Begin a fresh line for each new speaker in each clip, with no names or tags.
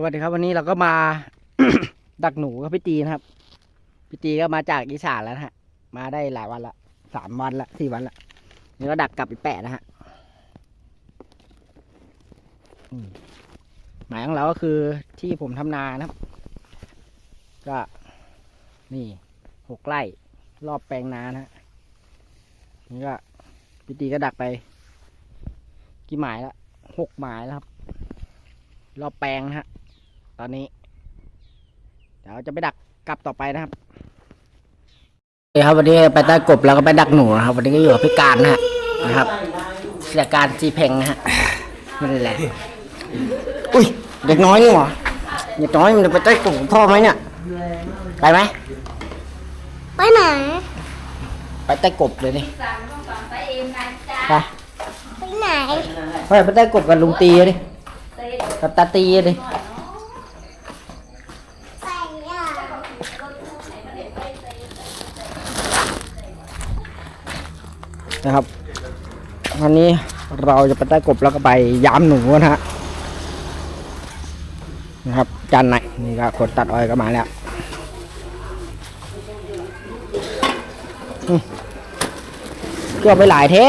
สวัสดีครับวันนี้เราก็มาดักหนูกับพี่ตีนะครับ พี่ตีก็มาจากอีสานแล้วนะฮะ มาได้หลายวันละสามวันละสี่วันละนี่ก็ดักกลับอีกแปะนะฮะหมายของเราก็คือที่ผมทำนานะครับ ก็นี่หกไร่รอบแปลงนานะฮะนี่ก็พี่ตีก็ดักไป กี่หมายละหกหมายแล้วครับรอบแปลงนะฮะ ตอนนี้ เดี๋ยวจะไปดักกลับต่อไปนะครับเฮ้ยครับวันนี้ไปใต้กบแล้วก็ไปดักหนูนะครับ วันนี้ก็อยู่กับพี่การนะฮะนะครับเสียการจีเพ่งนะฮะนั่นแหละอุ้ยเด็กน้อยนี่หว่าเด็กน้อยมันจะไปใต้กบของพ่อไหมเนี่ยไปไหม
ไปไหน
ไปใต้กบเลยนี่ไป
ไปไหน
ไปไปใต้กบกับลุงตีดิกับตาตีดิ
ไปอะ
นะครับวันนี้เราจะไปใต้กบแล้วก็ไปยามหนูนะฮะนะครับจันไหนนี่ก็คนตัดอ้อยก็มาแล้วอืมเกือบไปหลายแท้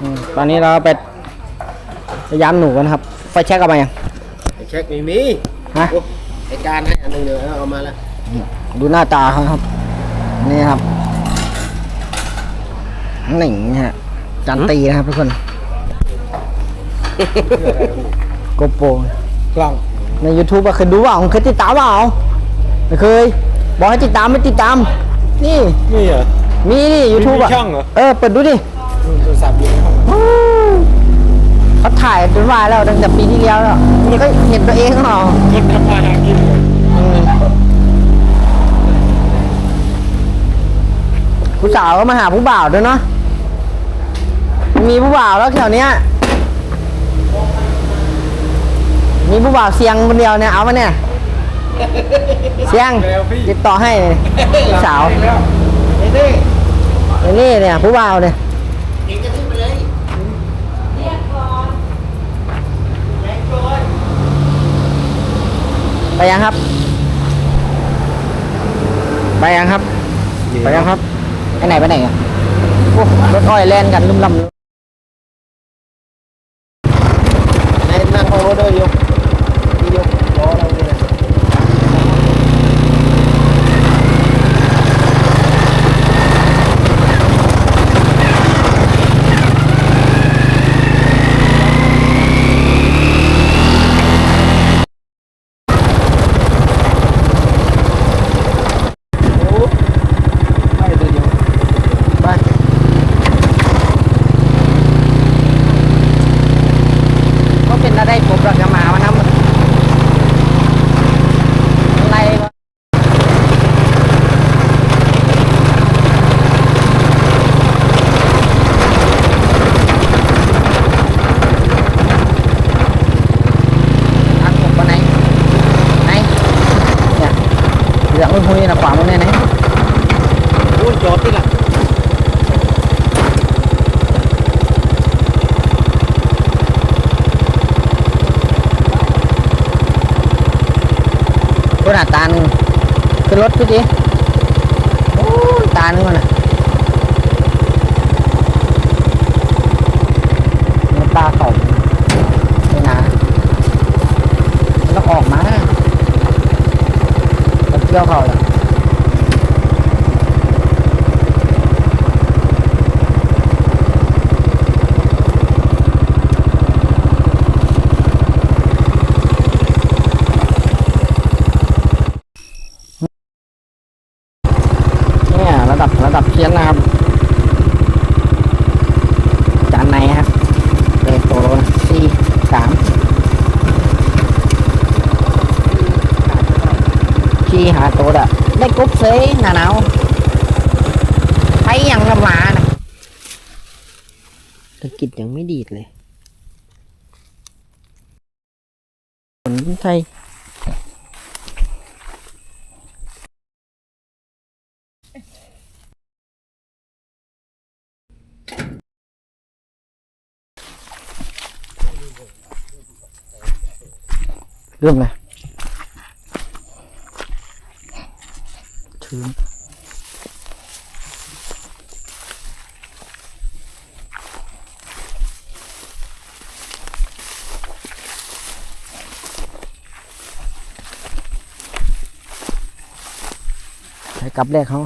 อืมตอนนี้เราไปไปยามหนูกันครับ ไฟแช็กเอามายัง
ไอ้เช็คไม่มี
ฮะ
โอ้ไอ้การให้อันหนึ่งเดี๋ยวเอามาแล้ว
ดูหน้าตาเขาครับ นี่ครับหนิงฮะจันตีนะครับทุกคนโกโปร
กล้อง
ใน YouTube อะเคยดูเปล่าเคยติดตามเปล่าไม่เคย บอกให้ติดตามไม่ติดตาม นี่
นี่เหรอ
มีนี่ YouTube อะ
มีช่องเหรอ
เออ เปิดดูดิ
โทรศัพท์อยู่ในห้อง
อู้เขาถ่ายจนว่าแล้วตั้งแต่ปีที่แล้วแล้วนี่ก็เห็นตัวเองเหรอ
คนทำมาหากิน
ผู้สาวก็มาหาผู้บ่าวด้วยเนาะมีผู้บ่าวแล้วแถวเนี้ยมีผู้บ่าวเสียงคนเดียวเนี่ยเอามาเนี่ยเสียงติดต่อให้ผู้สาว
ไอ้นี่
ไอ้นี่เนี่ยผู้บ่าวเนี่ย
ไปยั
งครับ ไปยังครับ ไปยังครับ ไปไหนไปไหนอะโอ้รถอ้อยแล่นกันลุ่มลำ
ในนั่งของรถด้วยอยู่รอเราเนี่ย
ไปตัวเดียวไปก็เป็นอะไรผมรักจะมาวันนั้นอะไรวะอันผมวันไหนไหนเนี่ย เหลืองหุ้ยๆนะขวามือเนี่ยไหน
พูดจอดที่ลัง
รถหาตาหนึ่งขึ้นรถพี่จีโอ้ยตาหนึ่งมันน่ะมันตาเขาไม่นามันต้องออกมา ต้องเที่ยวเขาแหละเนี่ยระดับระดับเพี้ยนนะครับ จานไหนครับเลขตัวสี่สามขี่หาตัวดะได้กรุ๊ปเซยหนาหนาวไปยังละหมานะ ตะกิดยังไม่ดีดเลยคนไทยเริ่มเลยชื้น ใช้กับแรกเขา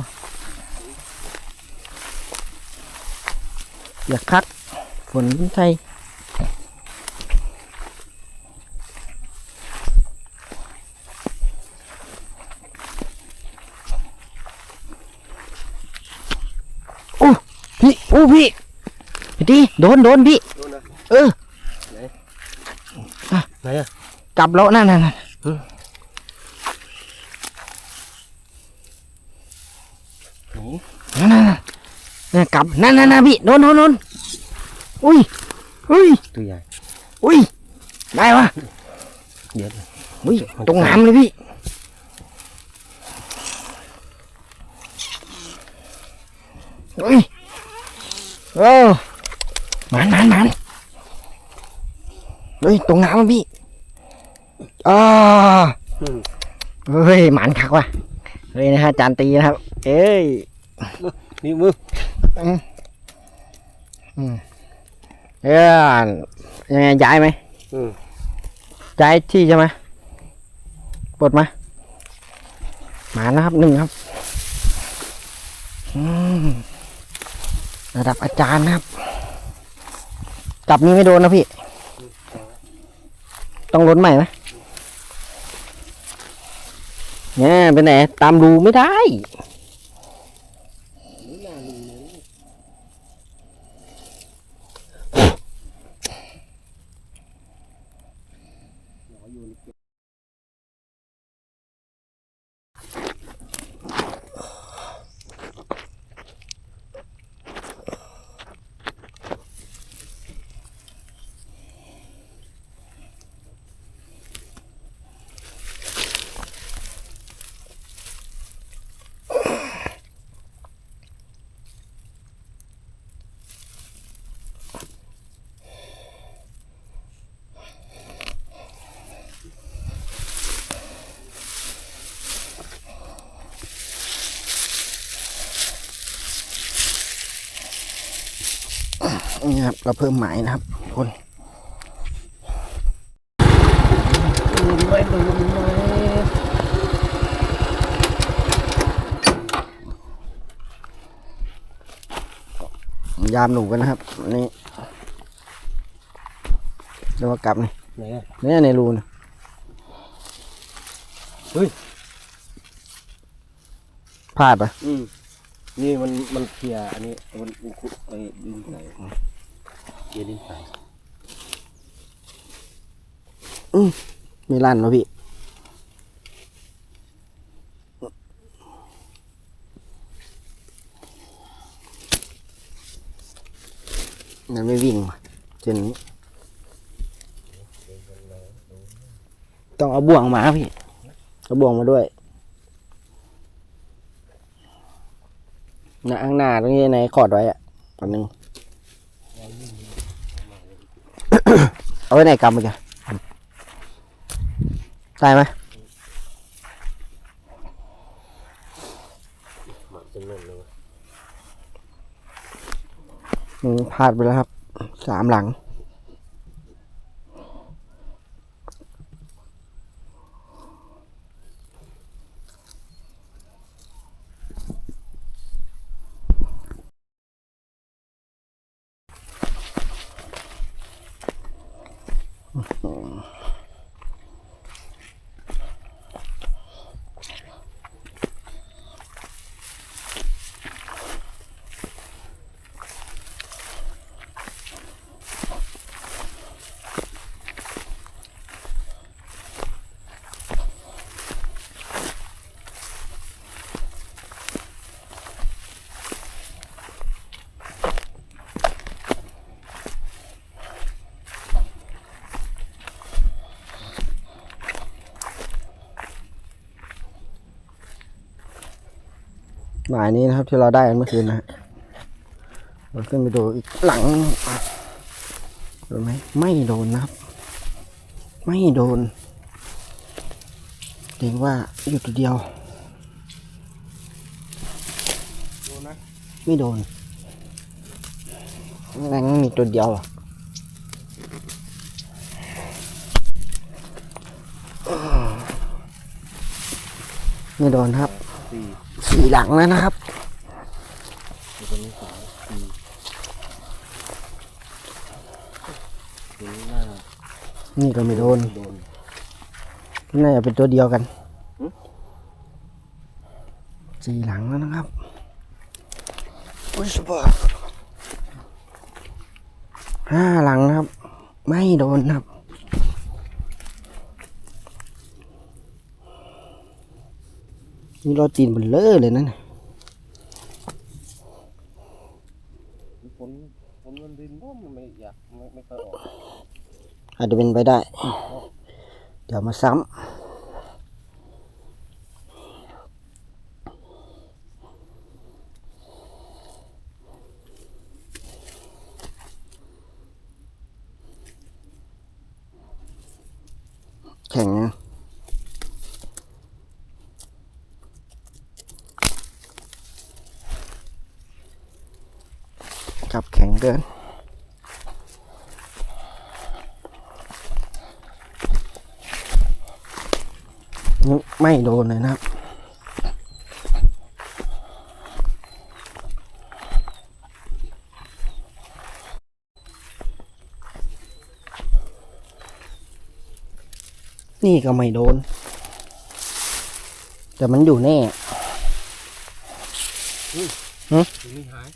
อยากคัก ฝนใช่โอ้พี่โอ้พี่พี่ดีโดนโดนพี่
โดนนะ
เออ
ไหนอะ
กลับแล้วนั่นนั่นนั่น
ไห น
นั่นนั่นนั่นกลับนั่นนั่นนั่นพี่โดนโดนโดนอุ้ยอุ้ย
ตัวใหญ่
อุ้ยได้วะ
เดี๋ยว
อุ้ยตรงน้ำเลยพี่อุ้ยโอ้หมันหมันหมันเฮ้ยตรงน้ำอะพี่อ่า
อืม
เฮ้ยหมันคักว่ะเฮ้ยนะฮะจานตีนะครับ เอ้ย
นี่มือ
เอ้ยยังไงย้ายไหม
อืม
ย้ายที่ใช่ไหมปลดมาหมานะครับหนึ่งครับอืมระดับอาจารย์นะครับ จับนี้ไม่โดนนะพี่ ต้องล้นใหม่ไหมเนี่ยเป็นไหนตามรูไม่ได้ นี่ครับเราเพิ่มหมายนะครับทุกคน
ดูไหมดูไหม
ยามหนูกันนะครับอันนี่เรียกว่ากลับนี่
ไหนอะ
เนี่ยในรูนะ
เฮ้ย
พลาดปะ
อืมนี่มันมันเคลียร์อันนี้มันมันคุไอ้ดินใส่ เคลียร์ดินใส่
มีลั่นวพี่นั่นไม่วิ่งว่ะเจนนี้ต้องเอาบ่วงมาพี่ เอาบ่วงมาด้วยนะข้างหน้าตรงนี้ในขอดไว้อะอันหนึ่ง เอาไว้ไหนกำไปกันได้ไหม
หมักจนนั่นเลย
หนึ่งพลาดไปแล้วครับ สามหลัง หมายนี้นะครับที่เราได้เมื่อคืนนะเราขึ้นไปดูอีกหลังโดนไหมไม่โดนนะครับ ไม่โดนเรียกว่าอยู่ตัวเดียว
โดนนะ
ไม่โดนแรงมีตัวเดียวอะไม่โดนครับ
สี่
หลังแล้วนะครับ
นี่
ก็ไม่โดน
น่า
จะเป็นตัวเดียวกันสี่หลังแล้วนะครับอุ้ยสบายห้าหลังนะครับ ไม่โดนครับ นี่รอจีนเบลเลอร์เลยนั่นน่ะ
ฝนฝนมันรินน้มมันไม่อยากไม่ไม่ค่อยออก
อาจจะเป็นไปได้ เดี๋ยวมาซ้ำแข่งนะจับแข็ง เกินนี่ไม่โดนเลยนะครับนี่ก็ไม่โดน แต่มันอยู่แน่
ตัวนี้หาย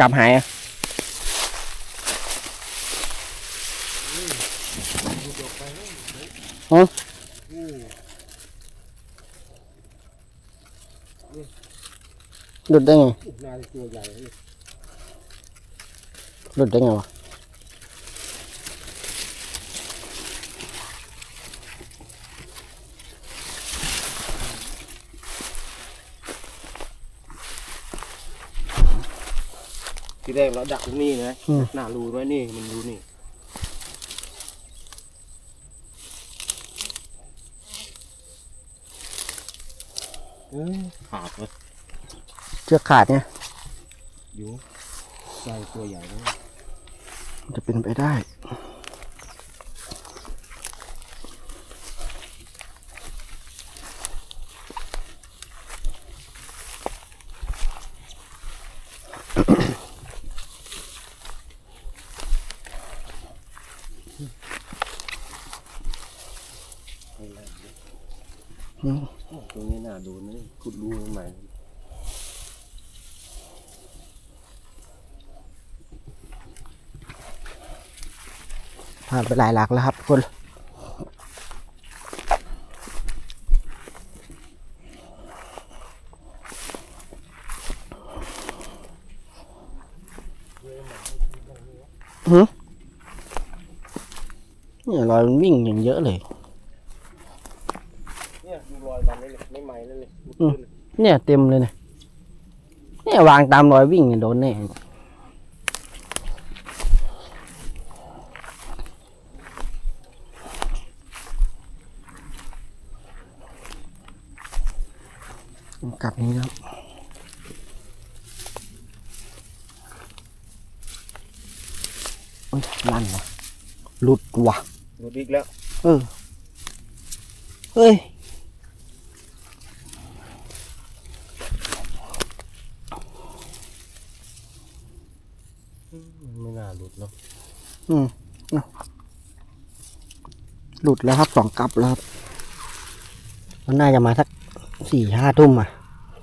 กลับหายอะ ฮะหลุดได้ไง
น่าจะตัวใหญ่เลย
หลุดได้ไงวะ
ทีแรกเราดักตรงนี้นะหน้ารูไว้นี่มันรูนี่เอ้ย ขาดเลย
เชือกขาดเนี่ย
อยู่ใส่ตัวใหญ่ด้วย
มันจะเป็นไปได้ อืม
ตรงนี้น่าดูนะขุดรูใหม่
ผ่านไปหลายหลักแล้วครับทุกคนหือเนี่ยรอยมันวิ่งอย่างเยอะเลย
เนี่ยดูรอยมันนี่เลยไม่ไหม้นั่นเลยเมื่อคืนเลย
เนี่ยเต็มเลยเนี่ยเนี่ยวางตามรอยวิ่งเนี่ยโดนแน่กลับนี้ครับโอ้ยลั่นวะหลุดวะ
หลุดอีกแล้ว
เออ เฮ้ย
ไม่น่าหลุดเนาะ
อืมเอาหลุดแล้วครับสองกลับแล้วครับ มันน่าจะมาสักสี่ห้าทุ่มอะ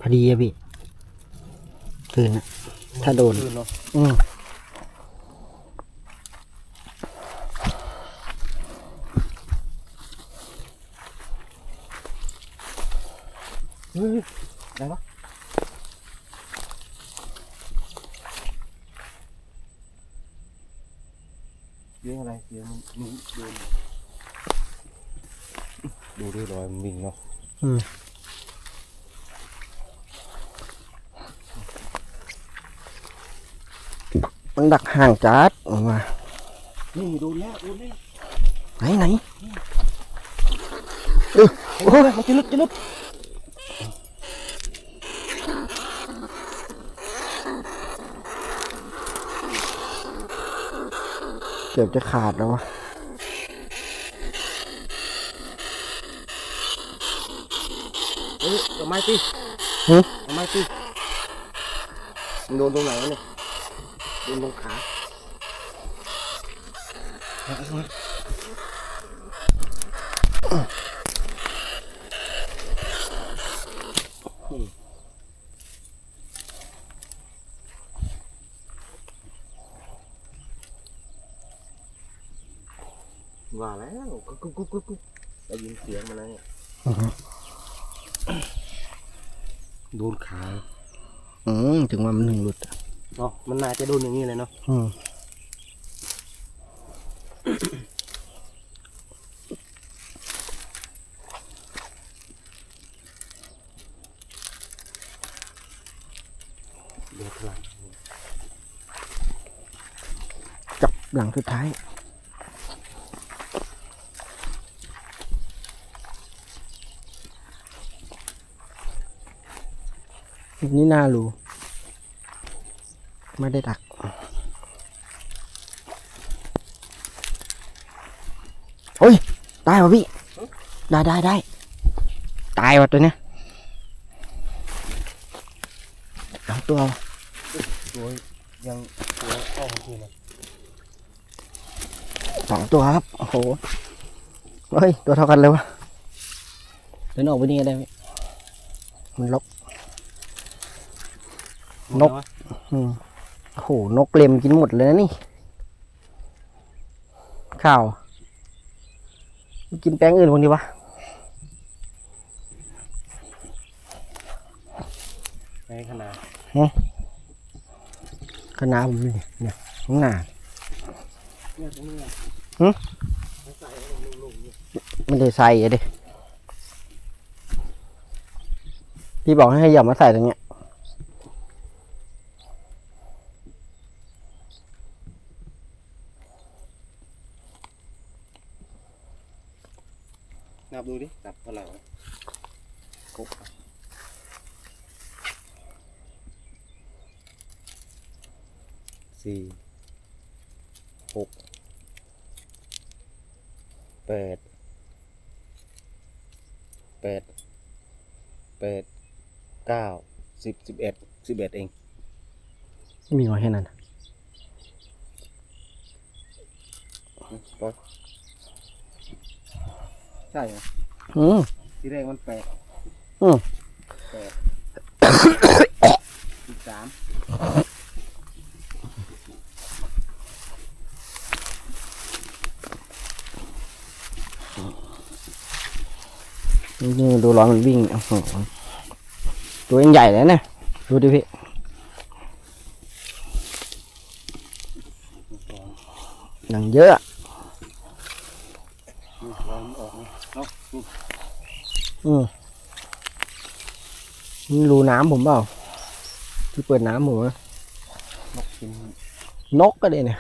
พอดีอะพี่ คืนน่ะถ้าโดน
คืนเนาะ
อืม
เฮ้ยได้ปะเสียงอะไรเสียงมันมึงโดนดูด้วยรอยมันวิ่งเนาะ
อืมมันดักห่างจัดออกมา
นี่โดนแล้วโดนแล้ ว
ไหนไหน
โอ้ยมันจะลึกจะลึก
เกือบจะขาดแล้ววะ
เอ้ยเอาไม้ตี
หึ
เอาไม้ตีมันโดนตรงไหนวะเนี่ย โดนตรงขาเอาเอาเอาว่าแล้วกุ๊กกุ๊กกุ๊กกุ๊กกุ๊กได้ยินเสียงมันแล้วเนี่ยโดนขา
อืมถึงว่ามันถึงหลุดอะ
เนาะมันน่าจะโดนอย่างนี้เลยเนาะ
อืม
โดนพลัง
จับหลังสุดท้าย นี่น่ารู้ไม่ได้ดัก โอ้ย ได้วะพี่ ได้ได้ได้ ตายวะตัวเนี้ยเอาตัว
ตัวยังตัวเข้าของคุณนะ
สองตัวครับ โอ้โห เฮ้ย ตัวเท่ากันเลยวะเดินออกไปนี่ก็ได้ไหมมันลบ นก อืมโอ้โห นกเล็มกินหมดเลยนะนี่ ข้าว กินแป้งอื่นคนดีวะ
ในขนาด
คณะผมนี่เนี่ยข้างหน้า
เนี่ยตรงนี้อะ
หึ
มันใส่ให้มันลงๆเนี่ย
ไม่ได้ใส่อะดิพี่บอกให้อย่ามาใส่ตรงเนี้ย
นับดูดินับเท่าไหร่วะครบสี่ หกแปดแปดแปดเก้าสิบสิบเอ็ดสิบเอ็ดเอง
ไม่มีมาแค่นั้น
อืมปล่อยใช่เหรอ
อืม
ที่แรกมันแปด
อืม
แปดสิบสาม
ดูร้อนมันวิ่งตัวยังใหญ่เลยเนี่ยดูดิพี่หนังเยอะอะ
นี่เรามันออกนะเนาะนี่
อืมนี่รูน้ำผมเปล่าที่เปิดน้ำผมอะ
นกกิน
นกก็เลยเนี่ย